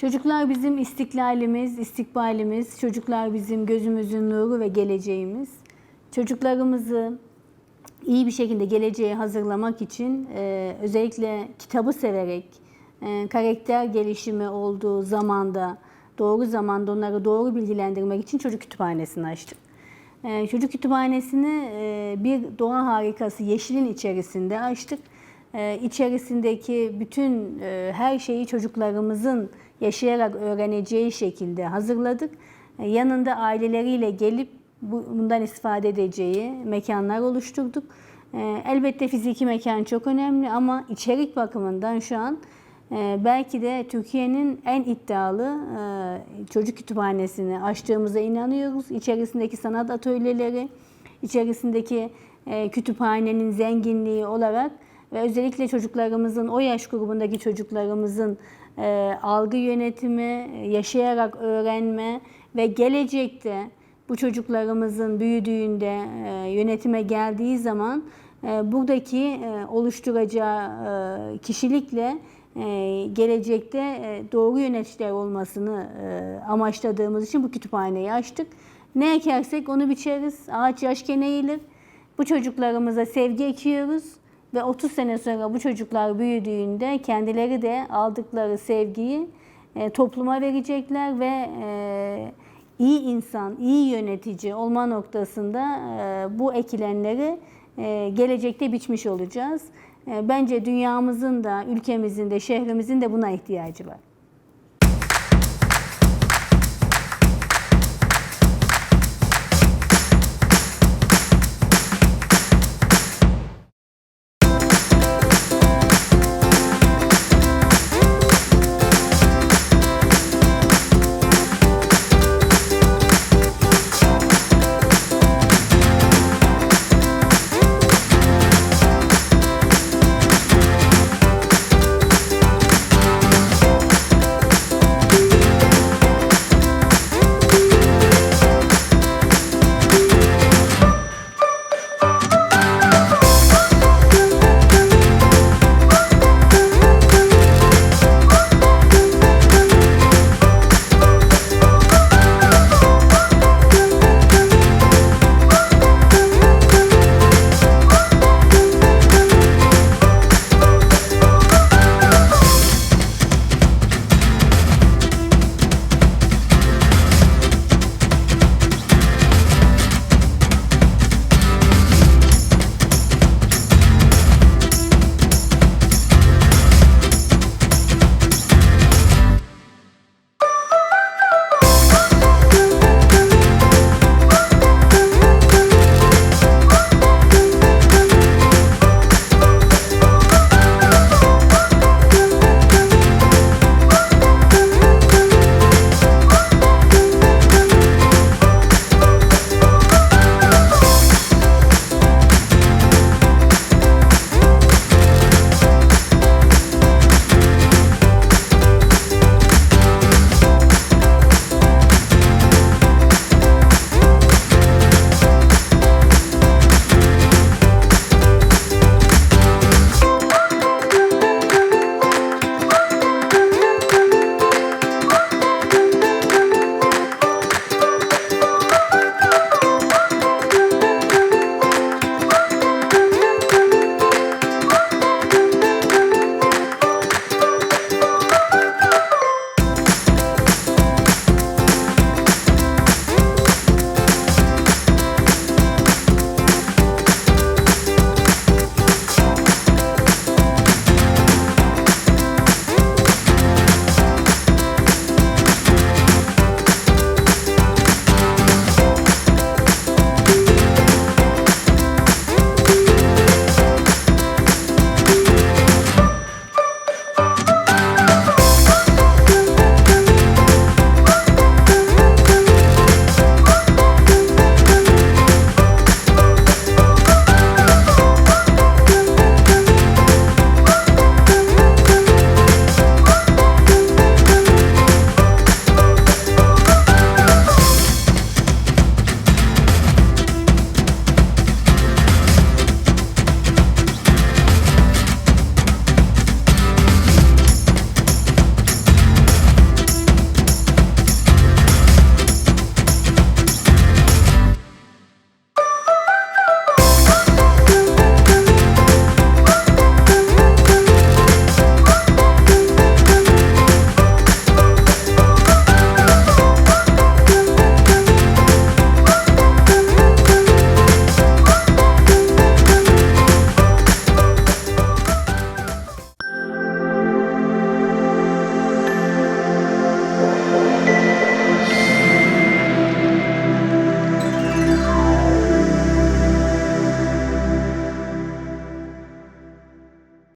Çocuklar bizim istiklalimiz, istikbalimiz. Çocuklar bizim gözümüzün nuru ve geleceğimiz. Çocuklarımızı iyi bir şekilde geleceğe hazırlamak için e, özellikle kitabı severek, e, karakter gelişimi olduğu zamanda, doğru zamanda onları doğru bilgilendirmek için çocuk kütüphanesini açtık. E, çocuk kütüphanesini e, bir doğa harikası yeşilin içerisinde açtık. E, içerisindeki bütün e, her şeyi çocuklarımızın yaşayarak öğreneceği şekilde hazırladık. E, yanında aileleriyle gelip bu- bundan istifade edeceği mekanlar oluşturduk. E, elbette fiziki mekan çok önemli ama içerik bakımından şu an e, belki de Türkiye'nin en iddialı çocuk kütüphanesini açtığımıza inanıyoruz. İçerisindeki sanat atölyeleri, içerisindeki kütüphanenin zenginliği olarak ve özellikle çocuklarımızın, o yaş grubundaki çocuklarımızın e, algı yönetimi, yaşayarak öğrenme ve gelecekte bu çocuklarımızın büyüdüğünde, e, yönetime geldiği zaman e, buradaki e, oluşturacağı e, kişilikle e, gelecekte e, doğru yöneticiler olmasını e, amaçladığımız için bu kütüphaneyi açtık. Ne ekersek onu biçeriz. Ağaç yaşken eğilir. Bu çocuklarımıza sevgi ekiyoruz ve 30 sene sonra bu çocuklar büyüdüğünde kendileri de aldıkları sevgiyi e, topluma verecekler ve e, iyi insan, iyi yönetici olma noktasında e, bu ekilenleri e, gelecekte biçmiş olacağız. E, Bence dünyamızın da, ülkemizin de, şehrimizin de buna ihtiyacı var.